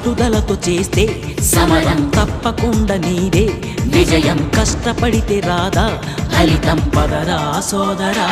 పట్టుదలతో చేస్తే సమరం తప్పకుండా నీదే. విజయం కష్టపడితే రాదా ఫలితం పదరా సోదరా.